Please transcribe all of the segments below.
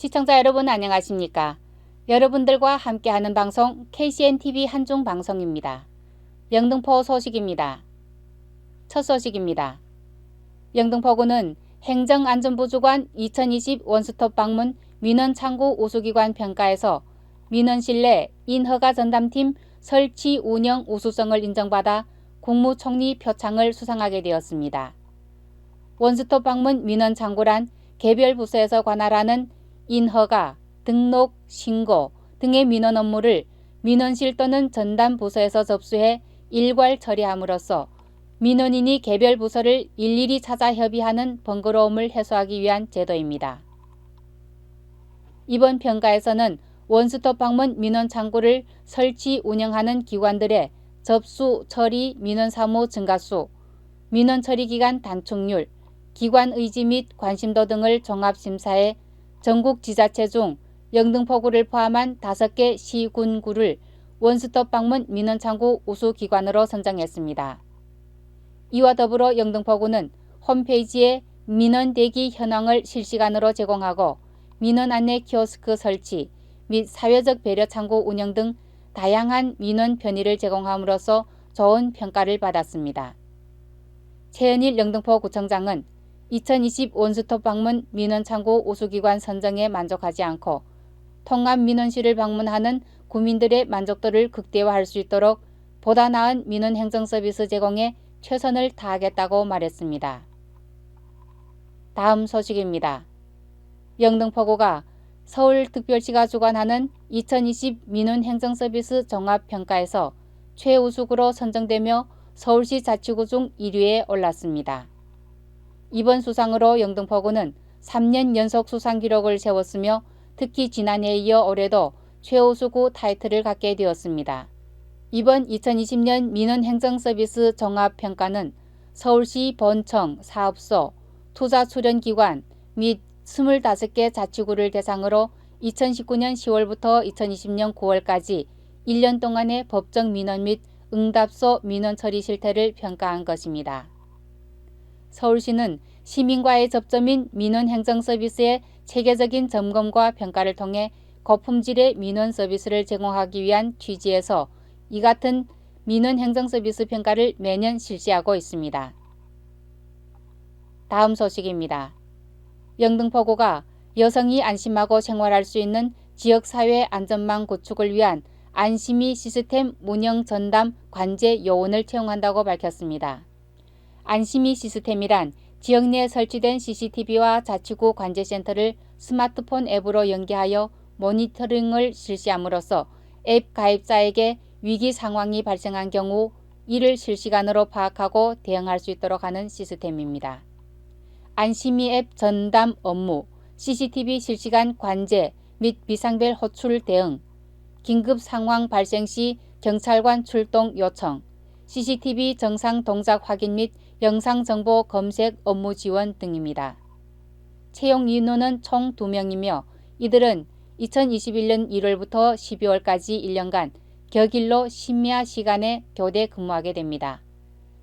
시청자 여러분 안녕하십니까? 여러분들과 함께하는 방송 KCN-TV 한중 방송입니다. 영등포 소식입니다. 첫 소식입니다. 영등포구는 행정안전부 주관 2020 원스톱 방문 민원 창구 우수기관 평가에서 민원실 내 인허가 전담팀 설치 운영 우수성을 인정받아 국무총리 표창을 수상하게 되었습니다. 원스톱 방문 민원 창구란 개별 부서에서 관할하는 인허가, 등록, 신고 등의 민원 업무를 민원실 또는 전담 부서에서 접수해 일괄 처리함으로써 민원인이 개별 부서를 일일이 찾아 협의하는 번거로움을 해소하기 위한 제도입니다. 이번 평가에서는 원스톱 방문 민원 창구를 설치 운영하는 기관들의 접수 처리 민원 사무 증가수, 민원 처리 기간 단축률, 기관 의지 및 관심도 등을 종합 심사해 전국 지자체 중 영등포구를 포함한 5개 시군구를 원스톱 방문 민원창구 우수기관으로 선정했습니다. 이와 더불어 영등포구는 홈페이지에 민원 대기 현황을 실시간으로 제공하고 민원 안내 키오스크 설치 및 사회적 배려 창구 운영 등 다양한 민원 편의를 제공함으로써 좋은 평가를 받았습니다. 최은일 영등포구청장은 2020 원스톱 방문 민원 창구 우수기관 선정에 만족하지 않고 통합 민원실을 방문하는 구민들의 만족도를 극대화할 수 있도록 보다 나은 민원 행정 서비스 제공에 최선을 다하겠다고 말했습니다. 다음 소식입니다. 영등포구가 서울특별시가 주관하는 2020 민원 행정 서비스 종합평가에서 최우수구로 선정되며 서울시 자치구 중 1위에 올랐습니다. 이번 수상으로 영등포구는 3년 연속 수상 기록을 세웠으며 특히 지난해에 이어 올해도 최우수구 타이틀을 갖게 되었습니다. 이번 2020년 민원행정서비스 종합평가는 서울시 본청, 사업소, 투자출연기관 및 25개 자치구를 대상으로 2019년 10월부터 2020년 9월까지 1년 동안의 법정 민원 및 응답소 민원 처리 실태를 평가한 것입니다. 서울시는 시민과의 접점인 민원 행정 서비스의 체계적인 점검과 평가를 통해 고품질의 민원 서비스를 제공하기 위한 취지에서 이 같은 민원 행정 서비스 평가를 매년 실시하고 있습니다. 다음 소식입니다. 영등포구가 여성이 안심하고 생활할 수 있는 지역사회 안전망 구축을 위한 안심이 시스템 운영 전담 관제 요원을 채용한다고 밝혔습니다. 안심이 시스템이란 지역 내에 설치된 CCTV와 자치구 관제센터를 스마트폰 앱으로 연계하여 모니터링을 실시함으로써 앱 가입자에게 위기 상황이 발생한 경우 이를 실시간으로 파악하고 대응할 수 있도록 하는 시스템입니다. 안심이 앱 전담 업무, CCTV 실시간 관제 및 비상벨 호출 대응, 긴급 상황 발생 시 경찰관 출동 요청, CCTV 정상 동작 확인 및 영상 정보 검색 업무 지원 등입니다. 채용 인원은 총 2명이며 이들은 2021년 1월부터 12월까지 1년간 격일로 심야 시간에 교대 근무하게 됩니다.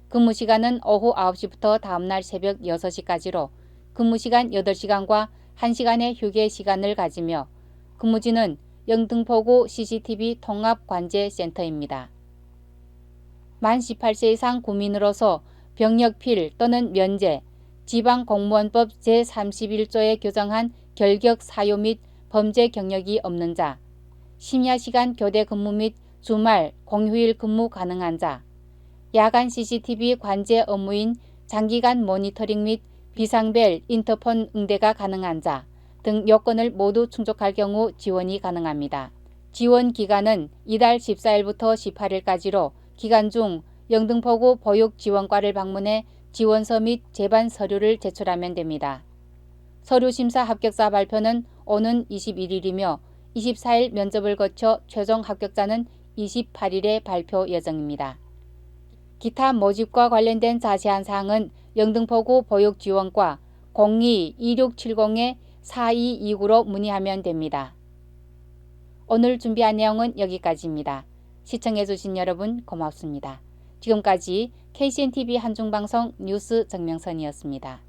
근무 시간은 오후 9시부터 다음날 새벽 6시까지로 근무 시간 8시간과 1시간의 휴게 시간을 가지며 근무지는 영등포구 CCTV 통합관제센터입니다. 만 18세 이상 구민으로서 병역필 또는 면제, 지방공무원법 제31조에 규정한 결격 사유 및 범죄 경력이 없는 자, 심야 시간 교대 근무 및 주말, 공휴일 근무 가능한 자, 야간 CCTV 관제 업무인 장기간 모니터링 및 비상벨 인터폰 응대가 가능한 자 등 요건을 모두 충족할 경우 지원이 가능합니다. 지원 기간은 이달 14일부터 18일까지로 기간 중 영등포구 보육지원과를 방문해 지원서 및 제반 서류를 제출하면 됩니다. 서류 심사 합격자 발표는 오는 21일이며 24일 면접을 거쳐 최종 합격자는 28일에 발표 예정입니다. 기타 모집과 관련된 자세한 사항은 영등포구 보육지원과 02-2670-4229로 문의하면 됩니다. 오늘 준비한 내용은 여기까지입니다. 시청해주신 여러분 고맙습니다. 지금까지 KCN TV 한중방송 뉴스 정명선이었습니다.